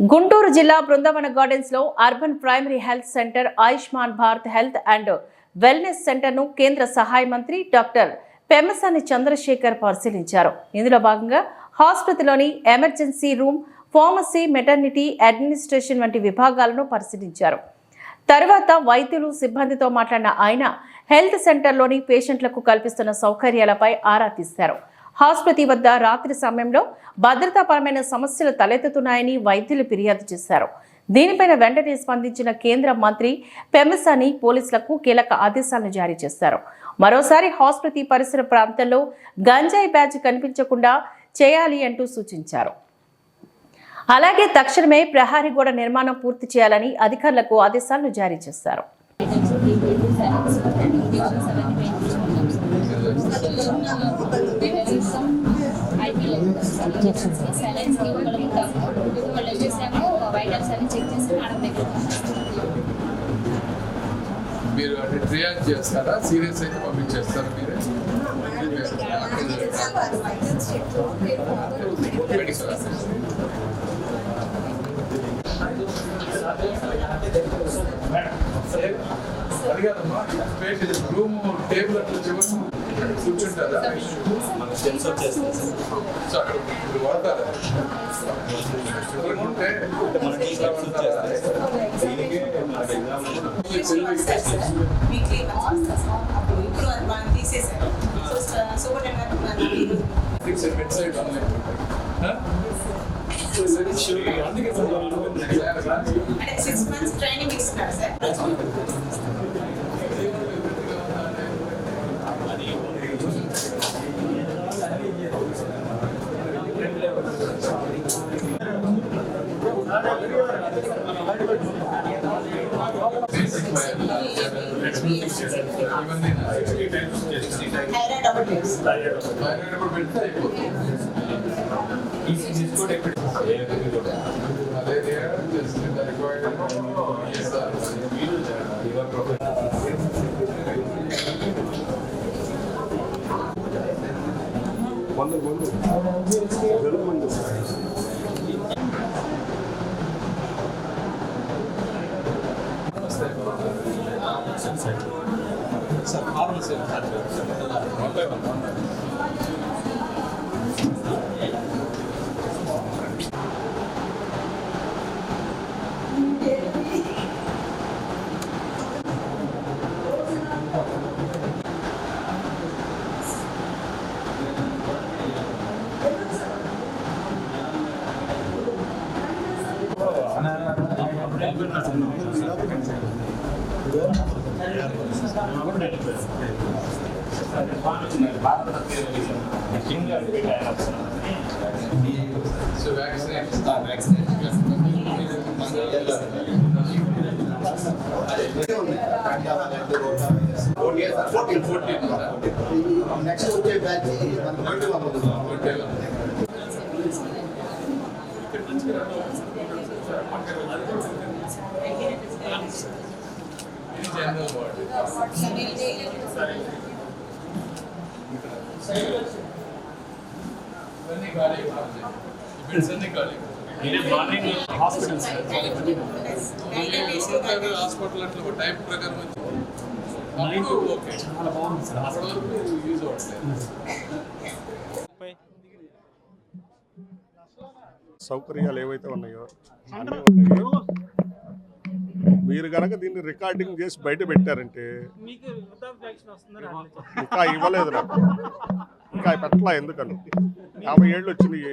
గుంటూరు జిల్లా బృందావన గార్డెన్స్లో urban primary health center Ayushman Bharat health and wellness సెంటర్ను కేంద్ర సహాయ మంత్రి డాక్టర్ పెమ్మసాని చంద్రశేఖర్ పరిశీలించారు. ఇందులో భాగంగా హాస్పిటల్లోని emergency room pharmacy maternity administration వంటి విభాగాలను పరిశీలించారు. తర్వాత వైద్యులు సిబ్బందితో మాట్లాడిన ఆయన హెల్త్ సెంటర్లోని పేషెంట్లకు కల్పిస్తున్న సౌకర్యాలపై ఆరా తీశారు. ఆసుపత్రి వద్ద రాత్రి సమయంలో భద్రతాపరమైన సమస్యలు తలెత్తుతున్నాయని వైద్యులు ఫిర్యాదు చేశారు. దీనిపైన వెంటనే స్పందించిన కేంద్ర మంత్రి పెమసాని పోలీసులకు కీలక ఆదేశాలను జారీ చేశారు. మరోసారి ఆసుపత్రి పరిసర ప్రాంతంలో గంజాయి బ్యాచ్ కనిపించకుండా చేయాలి అంటూ సూచించారు. అలాగే తక్షణమే ప్రహారీ గోడ నిర్మాణం పూర్తి చేయాలని అధికారులకు ఆదేశాలను జారీ చేశారు. సైలెన్స్కి ఒకళ్ళు ఉంటాము వాళ్ళు వచ్చేసాము వైటల్స్ అన్ని చెక్ చేసి మేడం దగ్గర మీరు అంటే ట్రియాజ్ చేస్తారా? సీరియస్ అయితే పంపించేస్తారా మీరే? మెడికల్ అది కాదమ్మా రూమ్ టేబుల్ అట్లా చివరి కూర్చుంటారా. మన సెన్సర్ చేస్తుంది సార్. సో అక్కడ ఇప్పుడు వాడతారా? ఉంటే అంటే మన టీచర్ చేస్తే దీనికి మనకి ఎగ్జామ్ వీక్లీ అప్పుడు ఇప్పుడు అది మనం తీసేశారు సో సూపరింటెండెంట్ మనం ఈరోజు ఫిక్స్ బెడ్ సైడ్ ఆన్లైన్ అందుకే అంటే సిక్స్ మంత్స్ ట్రైనింగ్ ఇస్తున్నారు సార్ వంద వంద వెలుగు మందు sen sen. Sen var mısın? Ana, ana, ana, ana, ana, ana, ana, ana, ana, ana, so vaccination fourteen fourteen next వచ్చే బ్యాచ్ మనకు ట్వంటీ అన్నీ ఖాళీ హాస్పిటల్ అట్లా టైప్ ప్రకారం వచ్చి అప్పుడు ఓకే. చాలా బాగుంది సార్ అప్పటి వరకు యూజ్ అవ్వట్లేదు. సౌకర్యాలు ఏవైతే ఉన్నాయో అన్నీ ఉన్నాయి మీరు కనుక దీన్ని రికార్డింగ్ చేసి బయట పెట్టారంటే ఇంకా ఇవ్వలేదు నాకు. ఇంకా పెట్టలా ఎందుకని? యాభై ఏళ్ళు వచ్చినాయి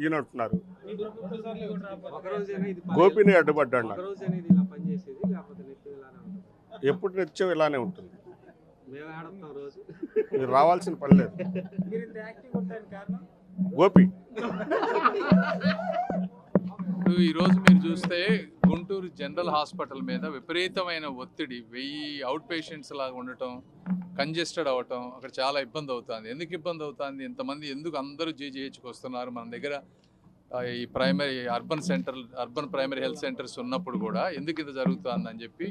ఈయన అంటున్నారు. మీకు ముప్పై సార్లు కూడా రాకపోతే ఒక రోజైనా ఇది గోపిని అడ్డుపడ్డాడు నాకు. రోజు అనేది ఇలా పనిచేసేది లేకపోతే నెత్తి ఇలానే ఉంటుంది. ఎప్పుడు నిత్యం ఇలానే ఉంటుంది. మేము ఆడతాం రోజు. మీరు రావాల్సిన పని లేదు. గోపి. ఈరోజు మీరు చూస్తే గుంటూరు జనరల్ హాస్పిటల్ మీద విపరీతమైన ఒత్తిడి వెయ్యి అవుట్ పేషెంట్స్ లాగా ఉండటం కంజెస్టెడ్ అవ్వటం అక్కడ చాలా ఇబ్బంది అవుతుంది. ఎందుకు ఇబ్బంది అవుతుంది? ఇంతమంది ఎందుకు అందరూ జీజీహెచ్కి వస్తున్నారు? మన దగ్గర ఈ primary urban center urban primary health centers ఉన్నప్పుడు కూడా ఎందుకు ఇది జరుగుతుందని అని చెప్పి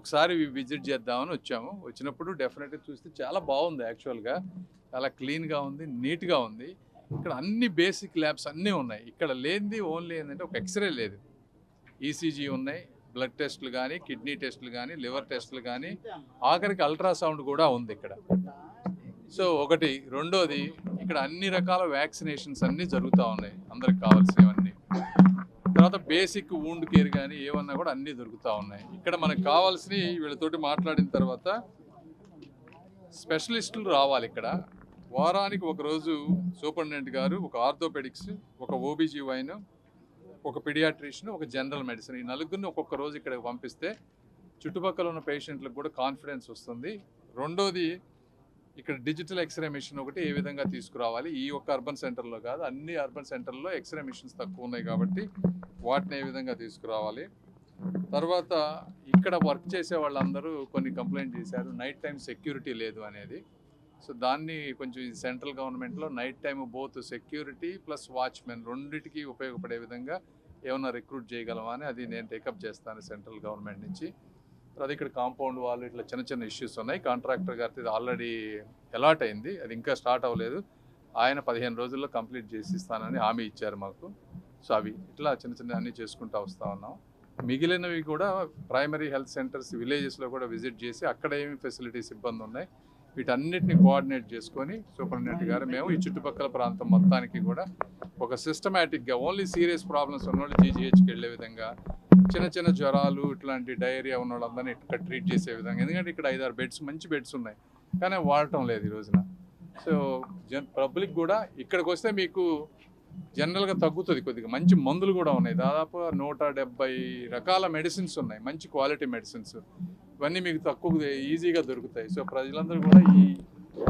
ఒకసారి విజిట్ చేద్దామని వచ్చాము. వచ్చినప్పుడు డెఫినెట్గా చూస్తే చాలా బాగుంది యాక్చువల్గా. చాలా క్లీన్గా ఉంది నీట్గా ఉంది. ఇక్కడ అన్ని బేసిక్ ల్యాబ్స్ అన్నీ ఉన్నాయి. ఇక్కడ లేనిది ఓన్లీ ఏంటంటే ఒక ఎక్స్రే లేదు. ఈసీజీ ఉన్నాయి బ్లడ్ టెస్టులు కానీ కిడ్నీ టెస్టులు కానీ లివర్ టెస్టులు కానీ ఆఖరికి అల్ట్రాసౌండ్ కూడా ఉంది ఇక్కడ. సో ఒకటి రెండోది ఇక్కడ అన్ని రకాల వ్యాక్సినేషన్స్ అన్నీ జరుగుతూ ఉన్నాయి. అందరికి కావాల్సినవన్నీ. తర్వాత బేసిక్ వూండ్ కేర్ కానీ ఏమన్నా కూడా అన్నీ దొరుకుతూ ఉన్నాయి. ఇక్కడ మనకు కావాల్సినవి వీళ్ళతోటి మాట్లాడిన తర్వాత స్పెషలిస్టులు రావాలి ఇక్కడ. వారానికి ఒకరోజు సూపరింటెండెంట్ గారు ఒక ఆర్థోపెడిక్స్ ఒక ఓబీజీవైన్ ఒక పిడియాట్రిషియన్ ఒక జనరల్ మెడిసిన్ ఈ నలుగురిని ఒక్కొక్క రోజు ఇక్కడికి పంపిస్తే చుట్టుపక్కల ఉన్న పేషెంట్లకు కూడా కాన్ఫిడెన్స్ వస్తుంది. రెండోది ఇక్కడ డిజిటల్ ఎక్స్రే మిషన్ ఒకటి ఏ విధంగా తీసుకురావాలి? ఈ ఒక్క అర్బన్ సెంటర్లో కాదు అన్ని అర్బన్ సెంటర్లో ఎక్స్రే మిషన్స్ తక్కువ ఉన్నాయి కాబట్టి వాటిని ఏ విధంగా తీసుకురావాలి? తర్వాత ఇక్కడ వర్క్ చేసే వాళ్ళందరూ కొన్ని కంప్లైంట్ చేశారు నైట్ టైం సెక్యూరిటీ లేదు అనేది. సో దాన్ని కొంచెం ఈ సెంట్రల్ గవర్నమెంట్లో night time both security plus watchman రెండింటికి ఉపయోగపడే విధంగా ఏమైనా రిక్రూట్ చేయగలమా అని అది నేను టేకప్ చేస్తాను సెంట్రల్ గవర్నమెంట్ నుంచి. అది ఇక్కడ కాంపౌండ్ వాళ్ళు ఇట్లా చిన్న చిన్న ఇష్యూస్ ఉన్నాయి. కాంట్రాక్టర్ గారిది ఆల్రెడీ అలాట్ అయింది. అది ఇంకా స్టార్ట్ అవ్వలేదు. ఆయన పదిహేను రోజుల్లో కంప్లీట్ చేసి ఇస్తానని హామీ ఇచ్చారు మాకు. సో అవి ఇట్లా చిన్న చిన్న అన్నీ చేసుకుంటూ వస్తూ ఉన్నాం. మిగిలినవి కూడా ప్రైమరీ హెల్త్ సెంటర్స్ విలేజెస్లో కూడా విజిట్ చేసి అక్కడ ఏమి ఫెసిలిటీస్ ఇబ్బంది ఉన్నాయి వీటన్నిటిని కోఆర్డినేట్ చేసుకొని సూపరింటెండెంట్ గారు మేము ఈ చుట్టుపక్కల ప్రాంతం మొత్తానికి కూడా ఒక సిస్టమేటిక్గా ఓన్లీ సీరియస్ ప్రాబ్లమ్స్ ఉన్నోళ్ళు జీజీహెచ్కి వెళ్ళే విధంగా చిన్న చిన్న జ్వరాలు ఇట్లాంటి డయేరియా ఉన్న వాళ్ళందరినీ ఇక్కడ ట్రీట్ చేసే విధంగా. ఎందుకంటే ఇక్కడ ఐదారు బెడ్స్ మంచి బెడ్స్ ఉన్నాయి. కానీ వాడటం లేదు ఈ రోజున. సో జన్ పబ్లిక్ కూడా ఇక్కడికి వస్తే మీకు జనరల్గా తగ్గుతుంది కొద్దిగా. మంచి మందులు కూడా ఉన్నాయి. దాదాపు నూట రకాల మెడిసిన్స్ ఉన్నాయి. మంచి క్వాలిటీ మెడిసిన్స్ ఇవన్నీ మీకు తక్కువ ఈజీగా దొరుకుతాయి. సో ప్రజలందరూ కూడా ఈ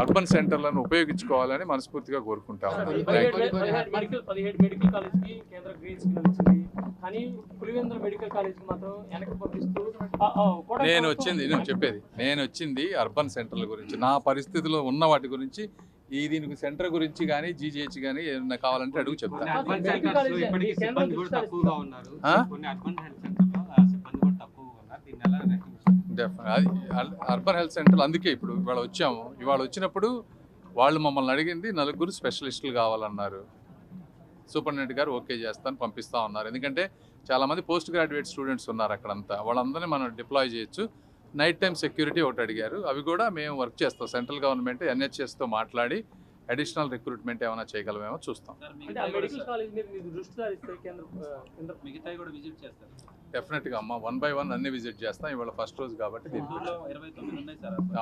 అర్బన్ సెంటర్లను ఉపయోగించుకోవాలని మనస్ఫూర్తిగా కోరుకుంటాము థ్యాంక్ యూ పదిహేడు మెడికల్ పదిహేడు మెడికల్ కాలేజ్కి కేంద్ర గ్రీన్ సిగ్నల్ ఇచ్చింది కానీ పులివెందుల మెడికల్ కాలేజ్కి మాత్రం వెనక్కి పంపిస్తూ ఆ, ఆ, కూడా నేను వచ్చింది నేను చెప్పేది నేను వచ్చింది అర్బన్ సెంటర్ల గురించి. నా పరిస్థితిలో ఉన్న వాటి గురించి ఈ దీనికి సెంటర్ గురించి కానీ జీజీహెచ్ కానీ ఏమన్నా కావాలంటే అడుగు కొన్ని చెప్తాను అర్బన్ హెల్త్ సెంటర్లో అందుకే ఇప్పుడు ఇవాళ వచ్చాము. ఇవాళ వచ్చినప్పుడు వాళ్ళు మమ్మల్ని అడిగింది నలుగురు స్పెషలిస్టులు కావాలన్నారు. సూపరింటెండెంట్ గారు ఓకే చేస్తాను పంపిస్తా ఉన్నారు. ఎందుకంటే చాలామంది పోస్ట్ గ్రాడ్యుయేట్ స్టూడెంట్స్ ఉన్నారు అక్కడంతా వాళ్ళందరినీ మనం డిప్లాయ్ చేయొచ్చు. నైట్ టైం సెక్యూరిటీ ఒకటి అడిగారు. అవి కూడా మేము వర్క్ చేస్తాం. సెంట్రల్ గవర్నమెంట్ ఎన్హెచ్ఎస్తో మాట్లాడి అడిషనల్ రిక్రూట్మెంట్ ఏమైనా చేయగలమేమో చూస్తాం. డెఫినెట్గా అమ్మ. వన్ బై వన్ అన్ని విజిట్ చేస్తాం. ఇవాళ ఫస్ట్ రోజు కాబట్టి